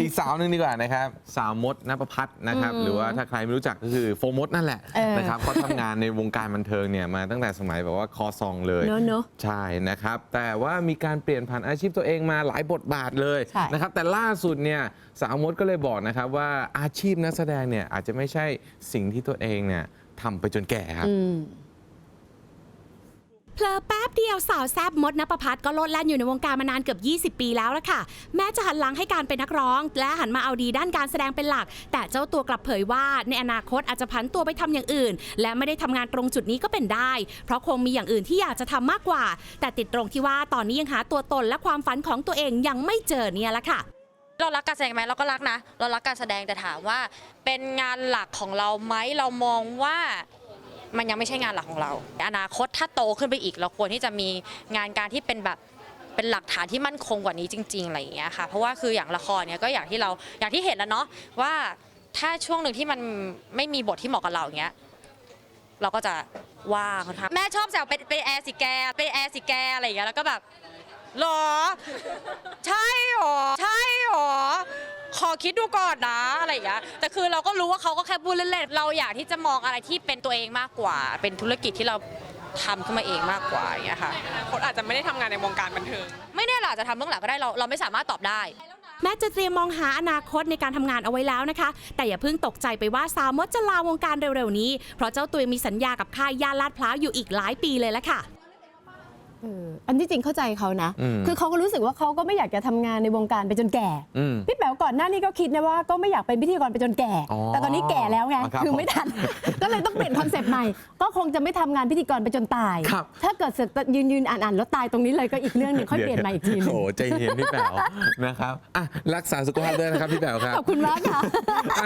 อีกสาวหนึ่งดีกว่านะครับ สาวมดนภพัฒน์นะครับ หรือว่าถ้าใครไม่รู้จักก็คือโฟมดนั่นแหละเออ นะครับเขาทำงานในวงการบันเทิงเนี่ยมาตั้งแต่สมัยแบบว่าคอซองเลย เนอะเนอะ ใช่นะครับ แต่ว่ามีการเปลี่ยนผ่านอาชีพตัวเองมาหลายบทบาทเลยใช่ นะครับ แต่ล่าสุดเนี่ยสาวมดก็เลยบอกนะครับว่าอาชีพนักแสดงเนี่ยอาจจะไม่ใช่สิ่งที่ตัวเองเนี่ยทำไปจนแก่ครับ อืมเพ ลอแป๊บเดียวสาวแซบมดนภพัฒน์ก็โลดแล่นอยู่ในวงการมานานเกือบ 20 ปีแล้วละค่ะ แม้จะหันหลังให้การเป็นนักร้อง และหันมาเอาดีด้านการแสดงเป็นหลัก แต่เจ้าตัวกลับเผยว่าในอนาคตอาจจะผันตัวไปทำอย่างอื่น และไม่ได้ทำงานตรงจุดนี้ก็เป็นได้ เพราะคงมีอย่างอื่นที่อยากจะทำมากกว่า แต่ติดตรงที่ว่าตอนนี้ยังหาตัวตนและความฝันของตัวเองยังไม่เจอเนี่ยละค่ะเรารักการแสดงไหมเราก็รักนะ เรารักการแสดงแต่ถามว่า เป็นงานหลักของเราไหมเรามองว่า มันยังไม่ใช่งานหลักของเรา อนาคตถ้าโตขึ้นไปอีกเราควรที่จะมีงานการที่เป็นแบบเป็นหลักฐานที่มั่นคงกว่านี้จริงๆอะไรอย่างเงี้ยค่ะ เพราะว่าคืออย่างละครเนี่ยก็อย่างที่เราอย่างที่เห็นแล้วเนาะว่าถ้าช่วงหนึ่งที่มันไม่มีบทที่เหมาะกับเราอย่างเงี้ยเราก็จะว่าคนข้างแม่ชอบแซวเป็นเป็นแอร์สิแกเป็นแอร์สิแกอะไรอย่างเงี้ยแล้วก็แบบหรอ ใช่ คิดดูก่อนนะอะไรอย่างเงี้ยแต่คือเราก็รู้ว่าเขาก็แค่พูดเล่นๆเราอยากที่จะมองอะไรที่เป็นตัวเองมากกว่า เป็นธุรกิจที่เราทำขึ้นมาเองมากกว่าอย่างเงี้ยค่ะคนอาจจะไม่ได้ทำงานในวงการบันเทิง ไม่แน่หละจะทำเบื้องหลังก็ได้เราเราไม่สามารถตอบได้ แม้จะเตรียมมองหาอนาคตในการทำงานเอาไว้แล้วนะคะ แต่อย่าเพิ่งตกใจไปว่าสาวมดจะลาวงการเร็วๆนี้ เพราะเจ้าตัวยังมีสัญญากับค่ายย่านลาดพร้าวอยู่อีกหลายปีเลยละค่ะ เอออันที่จริงเข้าใจเขานะ อืมคือเขาก็รู้สึกว่าเขาก็ไม่อยากจะทำงานในวงการไปจนแก่ อืม พี่แป๋วก่อนหน้านี้ก็คิดนะว่าก็ไม่อยากเป็นพิธีกรไปจนแก่ อ๋อแต่ตอนนี้แก่แล้วไงครับคือไม่ทัน ก็เลยต้องเปลี่ยนคอนเซปต์ใหม่ ก็คงจะไม่ทำงานพิธีกรไปจนตาย ครับ ถ้าเกิดเสร็จยืนยืนอ่านอ่านแล้วตายตรงนี้เลยก็อีกเรื่องหนึ่งค่อยเปลี่ยนใหม่อีกทีหนึงโอ้ใจเย็นพี่แป๋วนะครับอะรักษาสุขภาพด้วยนะครับพี่แป๋วครับ ขอบคุณมากค่ะ